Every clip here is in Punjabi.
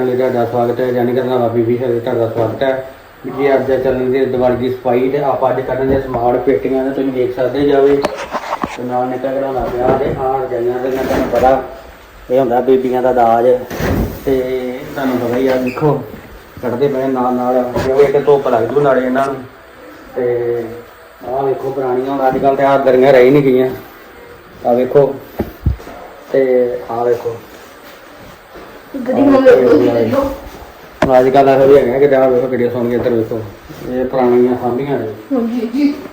ਲਈ ਤੁਹਾਡਾ ਸਵਾਗਤ ਹੈ ਜਾਨੀ ਕਰਨਾ ਬਾਬੀ ਵੀ ਹੈ, ਤੁਹਾਡਾ ਸਵਾਗਤ ਹੈ। ਵੀ ਜੀ ਅੱਜ ਚੱਲਣ ਦੀ ਦੀਵਾਲੀ ਦੀ ਸਫ਼ਾਈ ਤੇ ਆਪਾਂ ਅੱਜ ਕੱਢਣ ਦੇ ਸਮਾਨ, ਪੇਟੀਆਂ ਨੇ ਤੁਸੀਂ ਦੇਖ ਸਕਦੇ ਜਾਵੇ। ਤੇ ਨਾਲ ਨਿਕਲ ਕਢਾਉਣਾ ਪਿਆ ਤੇ ਆਹ ਰਜਾਈਆਂ ਤੇ ਤੁਹਾਨੂੰ ਪਤਾ, ਇਹ ਹੁੰਦਾ ਬੀਬੀਆਂ ਦਾ ਦਾਜ। ਤੇ ਤੁਹਾਨੂੰ ਪਤਾ ਹੀ ਆ, ਦੇਖੋ, ਕੱਢਦੇ ਪਏ ਨਾਲ ਨਾਲ ਜਿਵੇਂ ਇੱਕ ਧੁੱਪ ਲੱਗ ਜੂ ਨਾਲੇ ਇਹਨਾਂ ਨੂੰ। ਤੇ ਆਹ ਵੇਖੋ ਪੁਰਾਣੀਆਂ, ਹੁਣ ਅੱਜ ਕੱਲ ਤੇ ਆਹ ਦਰੀਆਂ ਰਹਿ ਨਹੀਂ ਗਈਆਂ। ਆਹ ਵੇਖੋ। ਤੇ ਆਹ ਵੇਖੋ। ਅੱਜ ਕੱਲ ਇਹੋ ਜਿਹੇ ਹੈਗੇ ਕਿ ਜਾ ਵੇਖੋ ਕਿਹੜੀਆਂ ਸੋਹਣੀਆਂ ਇੱਧਰ ਵੇਖੋ। ਇਹ ਪੁਰਾਣੀਆਂ ਸਾਂਭੀਆਂ ਨੇ।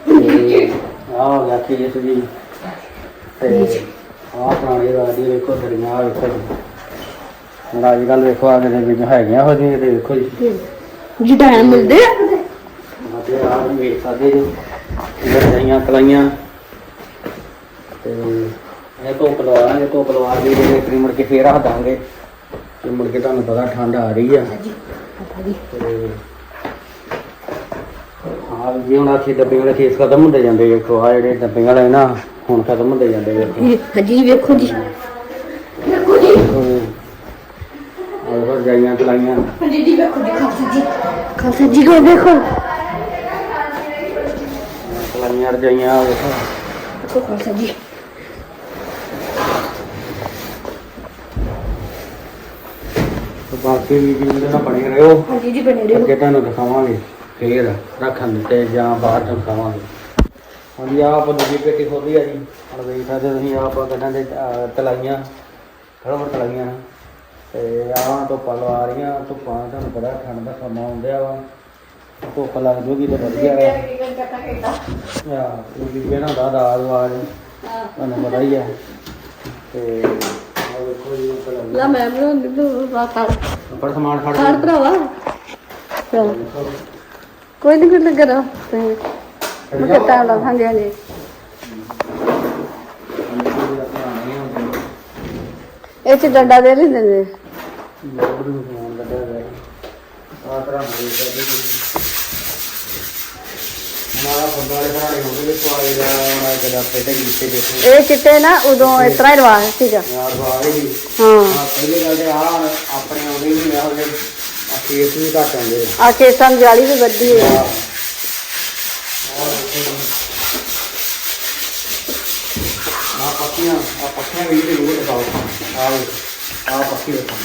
ਤੇ ਆਹ ਹੋ ਗਿਆ ਕੇਸ ਜੀ? ਤੇ ਆਹ ਪੁਰਾਣੀ ਰਾਜੀ ਵੇਖੋ ਦਰੀਆਂ ਵੇਖੋ ਜੀ। ਹੁਣ ਅੱਜ ਕੱਲ ਵੇਖੋ ਆ ਜਿਹੜੇ ਵੀ ਹੈਗੀਆਂ ਹੋ ਜਿਹੀਆਂ ਤੇ ਵੇਖੋ ਜੀ। ਜੀ ਟਾਈਮ ਮਿਲਦੇ ਆ। ਅਤੇ ਆਹ ਵੇਖ ਸਕਦੇ ਜੀ। ਦਰੀਆਂ ਕਲਾਈਆਂ। ਤੇ ਇਹ ਤੋਂ ਪਲਵਾ ਇਹ ਤੋਂ ਪਲਵਾ ਕੇ ਜਿਹੜੇ ਫਿਰ ਮੁੜ ਕੇ ਫੇਰ ਰੱਖ ਦਾਂਗੇ। ਤੇ ਮੁੜ ਕੇ ਤੁਹਾਨੂੰ ਪਤਾ ਠੰਡ ਆ ਰਹੀ ਆ ਤੇ ਹਾਂ ਜੀ ਹੁਣ ਆਖੀ ਡੱਬੇ ਵਾਲੇ ਕੇਸ ਖਤਮ ਹੁੰਦੇ ਜਾਂਦੇ ਵੇਖੋ ਆ ਜਿਹੜੇ ਡੱਬੇ ਵਾਲੇ ਨਾ ਹੁਣ ਖਤਮ ਹੁੰਦੇ ਜਾਂਦੇ ਵੇਖੋ। ਹਾਂਜੀ ਵੇਖੋ ਜੀ। ਵੇਖੋ ਜੀ। ਔਰ ਜਾਈਆਂ ਚਲਾਈਆਂ। ਹਾਂਜੀ ਜੀ ਵੇਖੋ ਜੀ ਖਾਲਸਾ ਜੀ। ਖਾਲਸਾ ਜੀ ਕੋ ਵੇਖੋ। ਚਲਾਈਆਂ ਰਜਾਈਆਂ ਵੇਖੋ। ਵੇਖੋ ਖਾਲਸਾ ਜੀ ਤੇ ਬਾਕੀ ਵੀ ਜੀ ਉਹਦੇ ਨਾਲ ਬਣੇ ਰਹੋ। ਹਾਂਜੀ ਜੀ ਬਣੇ ਰਹੋ। ਅੱਗੇ ਤੁਹਾਨੂੰ ਦਿਖਾਵਾਂਗੇ ਫੇਰ ਰੱਖਣ ਤੇ ਜਾਂ ਬਾਹਰ ਤੋਂ ਦਿਖਾਵਾਂਗੇ। ਹਾਂਜੀ ਆਹ ਆਪਾਂ ਦੂਜੀ ਪੇਟੀ ਖੋਲੀ ਆ ਜੀ। ਹੁਣ ਵੇਖ ਸਕਦੇ ਤੁਸੀਂ ਆਹ ਆਪਾਂ ਗੱਡਾਂ ਦੇ ਤਲਾਈਆਂ ਖੜੋਵਰ ਤਲਾਈਆਂ। ਤੇ ਆਹ ਧੁੱਪਾਂ ਲਵਾ ਰਹੀਆਂ ਧੁੱਪਾਂ ਤੁਹਾਨੂੰ ਪਤਾ ਠੰਡ ਦਾ ਸਮਾਂ ਆਉਂਦਿਆ ਵਾ। ਧੁੱਪ ਲੱਗ ਜੂਗੀ ਤੇ ਵਧੀਆ ਹੈ ਆ ਵੀ ਜਿਹੜਾ ਦਾ ਦਾਲ ਵਾਲ ਤੁਹਾਨੂੰ ਪਤਾ ਹੀ ਹੈ ਤੇ ਆਹ ਵੇਖੋ ਜੀ ਤਲਾਈਆਂ। ਲਾ ਮੈਂ ਬਣਾਉਂਦੀ ਤੂੰ ਰਾਤ ਸਮਾਨ ਫੜ ਭਰਾਵਾ। ਚਲ। ਕੋਈ ਨਹੀਂ ਰਹਾ ਤੇ ਮੈਂ ਕਿਹਾ ਲਾ ਹਾਂਜੀ ਹਾਂਜੀ। ਇਹ ਚ ਡੰਡਾ ਦੇ ਲੈਂਦੇ ਨੇ। ਹਮਾਰਾ ਫੁੱਟਬਾਲ ਖਿਡਾਰੀ ਹੋ ਗਏ ਸਵਾਰੀ ਦਾ ਉਹਨਾਂ ਦਾ ਪੇਟੇ ਜਿੱਤੇ ਦੇਖੋ ਇਹ ਚਿੱਟੇ ਨਾ ਉਦੋਂ ਇਸ ਤਰ੍ਹਾਂ ਹੀ ਰਿਵਾਜ ਸੀਗਾ ਯਾਰ ਬਾਗੇ ਹੀ ਹਾਂ ਹਾਂ ਪਹਿਲੀ ਗੱਲ ਤੇ ਆ ਆਪਣੇ ਆਉਂਦੇ ਵੀ ਇਹੋ ਜਿਹੇ ਆ ਕੇਸ ਵੀ ਘੱਟ ਆਉਂਦੇ ਆ ਆ ਕੇਸਾਂ ਦੀ ਜਾਲੀ ਵੀ ਵੱਡੀ ਹੋਈ ਆਹ। ਆਹ ਪੱਕੀਆਂ ਆ ਪੱਕੀਆਂ ਵੀ ਜਿਹੜੇ ਰੂਹ ਦਿਖਾਓ ਆ ਆ ਪੱਕੀ ਦੇਖੋ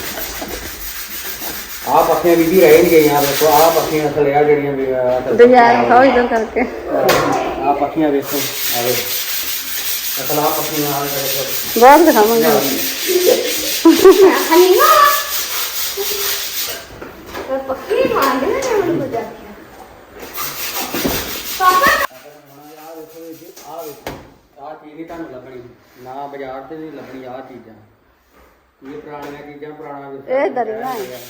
ਆ ਪੱਕੀਆਂ ਵੀ ਵੀ ਰਹਿ ਨਹੀਂ ਗਈਆਂ ਦੇਖੋ ਆ ਪੱਕੀਆਂ ਥੱਲੇ ਆ ਜਿਹੜੀਆਂ ਵੀ ਆਹ ਥੱਲੇ ਡਿਜ਼ਾਈਨ ਖਾਓ ਇਦਾਂ ਕਰਕੇ ਆ ਪੱਕੀਆਂ ਵੇਖੋ ਆ ਵੇਖੋ ਅਸਲ ਆ ਪੱਕੀਆਂ ਆ ਦੇਖੋ ਬਹੁਤ ਦਿਖਾਵਾਂਗੇ ਆ ਚੀਜ਼ ਨਹੀਂ ਤੁਹਾਨੂੰ ਲੱਭਣੀ ਨਾ ਬਾਜ਼ਾਰ ਤੇ ਨਹੀਂ ਲੱਭਣੀ ਆ ਚੀਜ਼ਾਂ ਇਹ ਪੁਰਾਣੀਆਂ ਚੀਜ਼ਾਂ ਪੁਰਾਣਾ ਵਿਰਸਾ ਇਹ ਦਰੀਆਂ ਹੈ।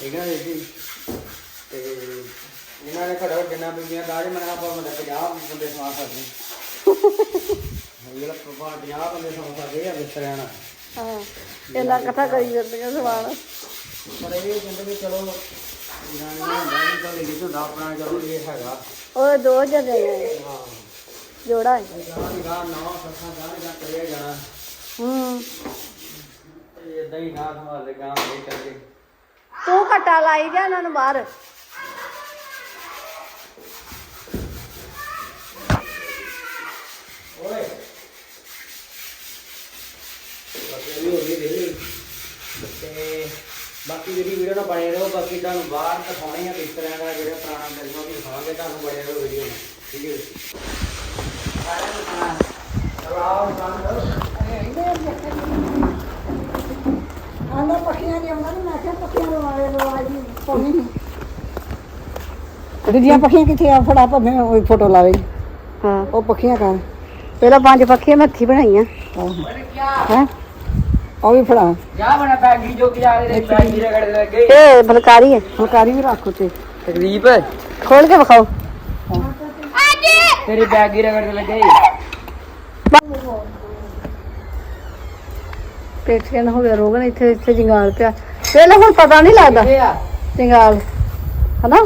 ਠੀਕ ਹੈ ਜੀ? ਤੇ ਇਹਨਾਂ ਨੇ ਘੜੋ ਜਿੰਨਾ ਬੀਬੀਆਂ ਦਾਜ ਮਨਾ ਆਪਾਂ ਮਤਲਬ 50 ਬੰਦੇ ਸਮਾਂ ਸਕਦੇ ਇਹ ਲੋਕ ਪ੍ਰਭਾ 50 ਬੰਦੇ ਸਮਾਂ ਸਕਦੇ ਆ ਬਿਸਤਰਿਆਂ ਨਾਲ। ਹਾਂ ਇਹਨਾਂ ਇਕੱਠਾ ਕਰੀ ਜਾਂਦੀਆਂ ਸਵਾਲ। ਪਰ ਇਹ ਕਹਿੰਦੇ ਵੀ ਚਲੋ ਇਹਨਾਂ ਨੇ ਹੁੰਦਾ ਨਹੀਂ ਤਾਂ ਲੇਡੀ ਹੁੰਦਾ ਆਪਣਾ ਚਲੋ ਇਹ ਹੈਗਾ। ਉਹ ਦੋ ਜਣੇ ਹਾਂ। ਜੋੜਾ ਹੈ। ਗਾਂ ਦੀ ਗਾਂ ਨਵਾਂ ਸੱਸਾਂ ਗਾਂ ਦੀ ਗਾਂ ਕਰਿਆ ਜਾਣਾ। ਹੂੰ। ਤੇ ਇਦਾਂ ਹੀ ਗਾਂ ਸੰਭਾਲੇ ਗਾਂ ਇਹ ਕਰਕੇ। ਤੂੰ ਘਟਾ ਲਾਈ ਜਾ ਇਹਨਾਂ ਨੂੰ ਬਾਹਰ। ਓਏ। ਬਾਕੀ ਵੀ ਹੋ ਗਈ ਦੇ ਤੇ ਬਾਕੀ ਜਿਹੜੀ ਵੀਡੀਓ ਨਾਲ ਬਣੇ ਰਹੋ, ਬਾਕੀ ਤੁਹਾਨੂੰ ਬਾਹਰ ਦਿਖਾਉਣੇ ਆ ਕਿਸ ਤਰ੍ਹਾਂ ਦਾ ਜਿਹੜਾ ਪੁਰਾਣਾ ਦਰਿਆ ਵੀ ਦਿਖਾਵਾਂਗੇ, ਤੁਹਾਨੂੰ ਬਣੇ ਰਹੋ ਵੀਡੀਓ ਨਾਲ। ਠੀਕ ਹੈ ਚਲੋ ਆਓ ਕੰਮ ਕਰੋ ਆਂਦਾ ਪੱਖੀਆਂ ਨਹੀਂ ਆਉਂਦਾ ਮੈਂ ਕਿਹਾ ਪੱਖੀਆਂ ਲਵਾਏ ਜੀ ਪੌਣੀ ਦੂਜੀਆਂ ਪੱਖੀਆਂ ਕਿੱਥੇ ਆ? ਫੜਾ ਭਵੇਂ ਉਹ ਫੋਟੋ ਲਾਵੇ। ਹਾਂ। ਉਹ ਪੱਖੀਆਂ ਕਰ। ਪਹਿਲਾਂ ਪੰਜ ਪੱਖੀਆਂ ਮੈਂ ਹੱਥੀਂ ਬਣਾਈਆਂ। ਹੈ? ਉਹ ਵੀ ਫੜਾ। ਜਾ ਬਣਾ ਬੈਗੀ ਜੋ ਕਿ ਆ ਰਹੇ ਬੈਗੀ ਰਗੜ ਲੱਗੇ। ਇਹ ਫਲਕਾਰੀ ਹੈ ਫੁਲਕਾਰੀ ਵੀ ਰੱਖ ਉੱਤੇ। ਤਕਲੀਫ ਖੋਲ ਕੇ ਵਿਖਾਓ। ਤੇਰੀ ਬੈਗੀ ਰਗੜ ਲੱਗੇ। ਪੇਟੀਆਂ ਹੋ ਗਿਆ ਰੋਗਨ ਇੱਥੇ ਇੱਥੇ ਜੰਗਾਲ ਪਿਆ। ਪਹਿਲਾਂ ਹੁਣ ਪਤਾ ਨਹੀਂ ਲੱਗਦਾ। ਜੰਗਾਲ ਹਨਾ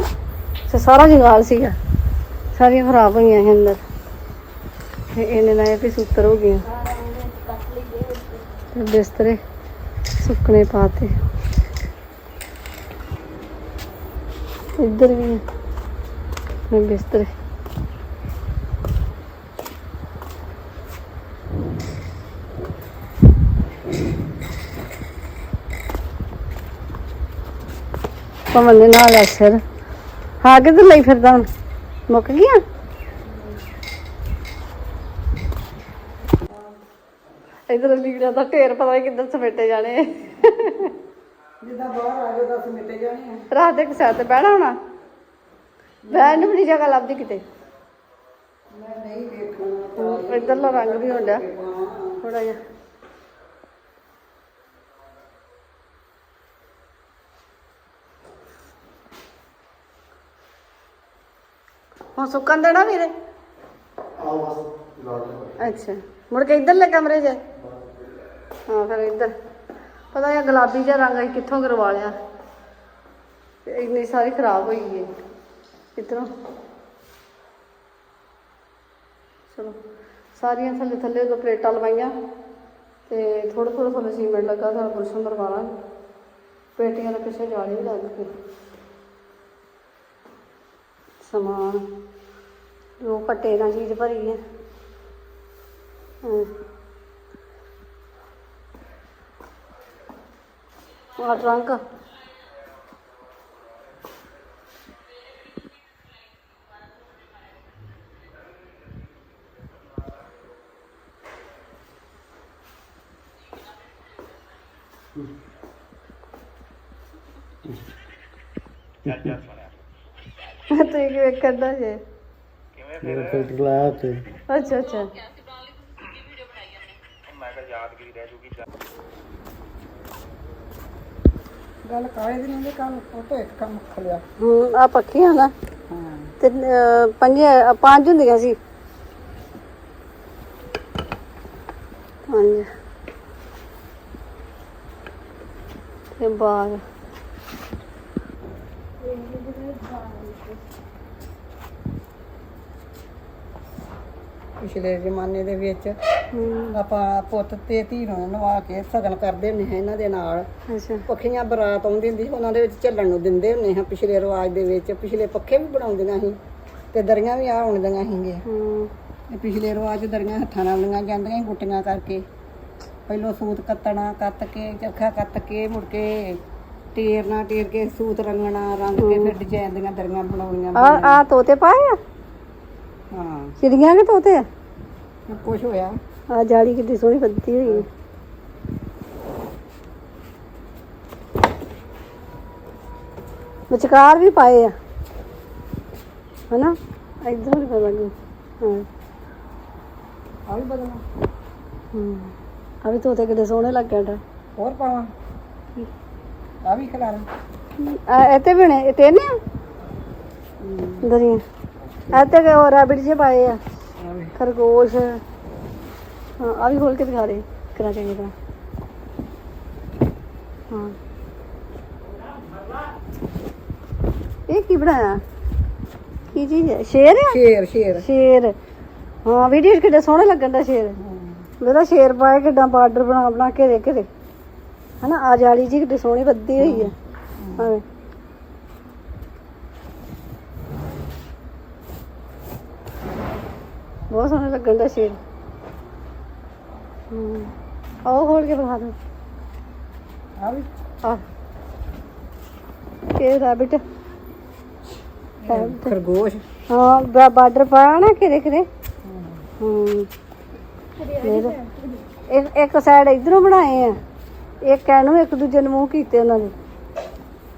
ਤੇ ਸਾਰਾ ਜੰਗਾਲ ਸੀਗਾ ਸਾਰੀਆਂ ਖਰਾਬ ਹੋਈਆਂ ਸੀ ਅੰਦਰ ਤੇ ਇਹਨੇ ਨਾਲ ਵੀ ਸੁੱਤਰ ਹੋ ਗਈਆਂ ਤੇ ਬਿਸਤਰੇ ਸੁੱਕਣੇ ਪਾਤੇ ਇੱਧਰ ਵੀ ਨੇ ਬਿਸਤਰੇ ਪਵਨ ਦੇ ਨਾਲ ਅਸਰ ਹਾਂ ਕਿੱਧਰ ਲਈ ਫਿਰਦਾ ਹੁਣ। ਮੁੱਕ ਗਿਆ ਇਧਰ ਲੀੜਾ ਦਾ ਢੇਰ ਪਤਾ ਨਹੀਂ ਕਿੱਧਰ ਸਮੇਟੇ ਜਾਣੇ। ਜਿੱਦਾਂ ਬਾਹਰ ਆ ਜਾਓ ਦਸ ਮਿੰਟੇ ਜਾਣੇ ਆ। ਰਾਤ ਦੇ ਇੱਕ ਸਾਥ ਤੇ ਬਹਿਣਾ ਹੋਣਾ। ਬਹਿਣ ਨੂੰ ਵੀ ਨੀ ਜਗ੍ਹਾ ਲੱਭਦੀ ਕਿਤੇ। ਮੈਂ ਨਹੀਂ ਵੇਖਣਾ। ਇਧਰਲਾ ਰੰਗ ਵੀ ਹੋ ਲਿਆ ਥੋੜਾ ਜਿਹਾ। ਹੁਣ ਸੁੱਕਣ ਦੇਣਾ ਵੀਰੇ? ਅੱਛਾ ਮੁੜ ਕੇ ਇਧਰਲੇ ਕਮਰੇ 'ਚ? ਹਾਂ ਫਿਰ ਇੱਧਰ। ਪਤਾ ਹੈ ਗੁਲਾਬੀ ਜਿਹਾ ਰੰਗ ਅਸੀਂ ਕਿੱਥੋਂ ਕਰਵਾ ਲਿਆ? ਤੇ ਇੰਨੀ ਸਾਰੀ ਖਰਾਬ ਹੋਈ ਗਈ ਇਧਰੋਂ ਚਲੋ ਸਾਰੀਆਂ ਥੱਲੇ ਥੱਲੇ ਦੋ ਪਲੇਟਾਂ ਲਵਾਈਆਂ ਤੇ ਥੋੜਾ ਥੋੜਾ ਥੱਲੇ ਸੀਮੈਂਟ ਲੱਗਾ ਸਾਰਾ ਪੁਰਸ਼ਨ ਮਰਵਾਣਾ ਪੇਟੀਆਂ ਦੇ ਪਿੱਛੇ ਜਾਲੀ ਵੀ ਲੱਗ ਗਈ। ਸਮਾਨ ਜੋ ਪੱਟੇ ਨਾਲ ਚੀਜ਼ ਭਰੀ ਹੈ। ਆ ਟਰੰਕ ਤੁਸੀਂ ਕਿਵੇਂ ਕਰਦਾ ਜੇ ਮੇਰਾ ਫਿਲਟਰ ਲਾਇਆ ਤੇ। ਅੱਛਾ ਅੱਛਾ। ਗੱਲ ਕਾਲੇ ਦੀ ਨਹੀਂ ਕੱਲ ਫੋਟੋ ਇੱਕ ਕੰਮ ਖਲਿਆ ਹੂੰ ਆ ਪੱਖੀਆਂ ਨਾ। ਹਾਂ। ਤੇ ਅਹ, ਪੰਜੇ ਅਹ, ਪੰਜ ਹੁੰਦੀਆਂ ਸੀ। ਪੰਜ ਤੇ ਬਾਗ। ਪਿਛਲੇ ਜ਼ਮਾਨੇ ਦੇ ਵਿੱਚ ਆਪਾਂ ਪੁੱਤ ਤੇ ਧੀ ਨੂੰ ਨਵਾ ਕੇ ਸਗਨ ਕਰਦੇ ਹੁੰਦੇ ਹਾਂ ਇਹਨਾਂ ਦੇ ਨਾਲ। ਅੱਛਾ। ਪੱਖੀਆਂ ਬਰਾਤ ਆਉਂਦੀ ਹੁੰਦੀ ਸੀ ਉਹਨਾਂ ਦੇ ਵਿੱਚ ਚੱਲਣ ਨੂੰ ਦਿੰਦੇ ਹੁੰਦੇ ਹਾਂ ਪਿਛਲੇ ਰਿਵਾਜ ਦੇ ਵਿੱਚ। ਪਿਛਲੇ ਪੱਖੇ ਵੀ ਬਣਾਉਂਦੀਆਂ ਸੀ ਤੇ ਦਰੀਆਂ ਵੀ ਆ ਹੁੰਦੀਆਂ ਸੀਗੀਆਂ। ਹੂੰ। ਤੇ ਪਿਛਲੇ ਰਿਵਾਜ 'ਚ ਦਰੀਆਂ ਹੱਥਾਂ ਨਾਲ ਬਣੀਆਂ ਜਾਂਦੀਆਂ ਸੀ ਗੁੱਟੀਆਂ ਕਰਕੇ। ਪਹਿਲੋਂ ਸੂਤ ਕੱਤਣਾ ਕੱਤ ਕੇ ਚਰਖਾ ਕੱਤ ਕੇ ਮੁੜ ਕੇ ਟੇਰਨਾ ਟੇਰ ਕੇ ਸੂਤ ਰੰਗਣਾ ਰੰਗ ਕੇ ਫਿਰ ਡਿਜ਼ਾਈਨ ਦੀਆਂ ਦਰੀਆਂ ਬਣਾਉਣੀਆਂ ਆ ਆ ਤੋਤੇ ਪਾਏ ਆ? ਹਾਂ। ਚਿੜੀਆਂ ਕਿ ਤੋਤੇ ਆ? ਕੁਝ ਹੋਇਆ। ਆ ਜਾਲੀ ਕਿੱਡੀ ਸੋਹਣੀ ਬੱਦੀ ਹੋਈ। ਵਿਚਕਾਰ ਵੀ ਪਾਏ ਆ। ਹਨਾ? ਇਧਰ ਵੀ ਪਾਵਾਂਗੇ। ਹਾਂ। ਆ ਵੀ ਬਦਲਣਾ। ਹੂੰ। ਆ ਵੀ ਤੋਤੇ ਕਿੱਡੇ ਸੋਹਣੇ ਲੱਗਣ ਦਾ ਹੋਰ ਪਾਵਾਂ? ਆ ਵੀ ਖਿਲਾਰਾਂ। ਆ ਇੱਥੇ ਵੀ ਨੇ ਇਹ ਤੇ ਨੇ ਦਰੀਆਂ। ਇੱਥੇ ਕਿ ਹੋਰ ਰੈਬਿਟ ਜੇ ਪਾਏ ਆ ਆ। ਵੀ। ਖਰਗੋਸ਼। ਹਾਂ ਆ ਵੀ ਖੋਲ ਕੇ ਦਿਖਾ ਦੇ ਕਰਾ ਚੰਗੀ ਤਰ੍ਹਾਂ। ਹਾਂ। ਇਹ ਕੀ ਬਣਾਇਆ? ਕੀ ਚੀਜ਼ ਹੈ? ਸ਼ੇਰ ਹੈ? ਸ਼ੇਰ ਸ਼ੇਰ। ਸ਼ੇਰ। ਹਾਂ ਵੀਡੀਓ ਕਿੱਡੇ ਸੋਹਣੇ ਲੱਗਣ ਦਾ ਸ਼ੇਰ। ਉਹਦਾ ਸ਼ੇਰ ਪਾਏ ਕਿੱਡਾ ਬਾਰਡਰ ਬਣਾ ਬਣਾ ਕੇ ਦੇ ਕੇ ਹਨਾ ਆ ਜਾਲੀ ਜੀ ਕਿੱਡੀ ਸੋਹਣੀ ਬੱਦੀ ਹੋਈ ਹੈ। ਹਾਂ। ਬਹੁਤ ਸੋਹਣਾ ਲੱਗਣ ਦਾ ਸ਼ੇਰ ਹੂੰ ਆਓ ਖੋਲ ਕੇ ਦਿਖਾ ਦੋ ਆ ਵੀ। ਆ। ਇਹ ਰੈਬਿਟ ਖਰਗੋਸ਼। ਹਾਂ ਬਾ- ਬਾਰਡਰ ਪਾਇਆ ਨਾ ਕਿਰੇ ਕਿਰੇ ਹੂੰ। ਦੇਖ। ਇੱਕ ਇੱਕ ਸਾਈਡ ਇਧਰੋਂ ਬਣਾਏ ਆ। ਇੱਕ ਇਹਨੂੰ ਇੱਕ ਦੂਜੇ ਨੂੰ ਮੂੰਹ ਕੀਤੇ ਉਹਨਾਂ ਦੇ।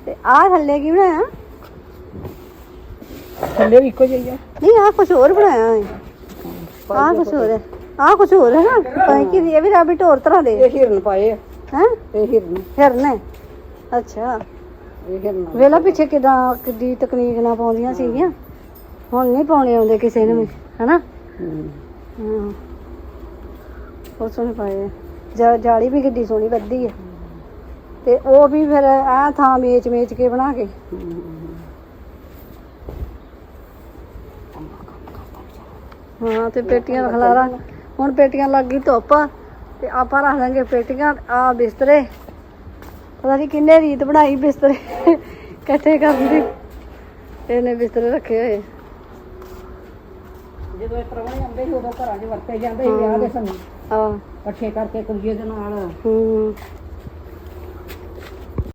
ਤੇ ਆਹ ਥੱਲੇ ਕੀ ਬਣਾਇਆ? ਥੱਲੇ ਵੀ ਇੱਕੋ ਜਿਹੀ ਆ। ਨਹੀਂ ਆਹ ਕੁਝ ਹੋਰ ਬਣਾਇਆ ਹੈ ਆਹ ਕੁਝ ਹੋਰ ਹੈ। ਆਹ ਕੁਝ ਹੋਰ ਹੈ ਨਾ? ਪਤਾ ਕੀ ਇਹ ਵੀ ਰੈਬਿਟ ਹੋਰ ਤਰ੍ਹਾਂ ਦੇ। ਇਹ ਹਿਰਨ ਪਾਏ ਆ। ਹੈ? ਇਹ ਹਿਰਨ। ਹਿਰਨ ਹੈ। ਅੱਛਾ। ਇਹ ਹਿਰਨ ਵੇਲਾ ਪਿੱਛੇ ਕਿਦਾਂ ਕਿੱਡੀ ਤਕਨੀਕ ਨਾਲ ਪਾਉਂਦੀਆਂ ਸੀਗੀਆਂ? ਹੁਣ ਨਹੀਂ ਪਾਉਣੇ ਆਉਂਦੇ ਕਿਸੇ ਨੂੰ ਵੀ ਹਨਾ? ਹੂੰ। ਬਹੁਤ ਸੋਹਣੇ ਪਾਏ ਆ। ਜਾ- ਜਾਲੀ ਵੀ ਕਿੱਡੀ ਸੋਹਣੀ ਵੱਧੀ ਹੈ। ਤੇ ਉਹ ਵੀ ਫਿਰ ਆ ਥਾਂ ਮੇਚ ਮੇਚ ਕੇ ਬਣਾ ਕੇ। ਹਾਂ ਤੇ ਪੇਟੀਆਂ ਦਾ ਖਲਾਰਾ ਹੁਣ ਪੇਟੀਆਂ ਲੱਗ ਗਈ ਧੁੱਪ ਤੇ ਆਪਾਂ ਰੱਖ ਲਾਂਗੇ ਪੇਟੀਆਂ ਆ ਬਿਸਤਰੇ। ਪਤਾ ਨਹੀਂ ਕਿੰਨੇ ਰੀਤ ਬਣਾਈ ਬਿਸਤਰੇ ਇਕੱਠੇ ਕਰਨ ਦੀ। ਇਹਨੇ ਬਿਸਤਰੇ ਰੱਖੇ ਹੋਏ। ਜਦੋਂ ਇਹ ਪ੍ਰਾਹੁਣੇ ਆਉਂਦੇ ਸੀ ਉਦੋਂ ਘਰਾਂ 'ਚ ਵਰਤੇ ਜਾਂਦੇ ਸੀ ਵਿਆਹ ਦੇ ਸਮੇਂ ਆ ਇਕੱਠੇ ਕਰਕੇ ਕੁੜੀਏ ਦੇ ਨਾਲ। ਹੂੰ।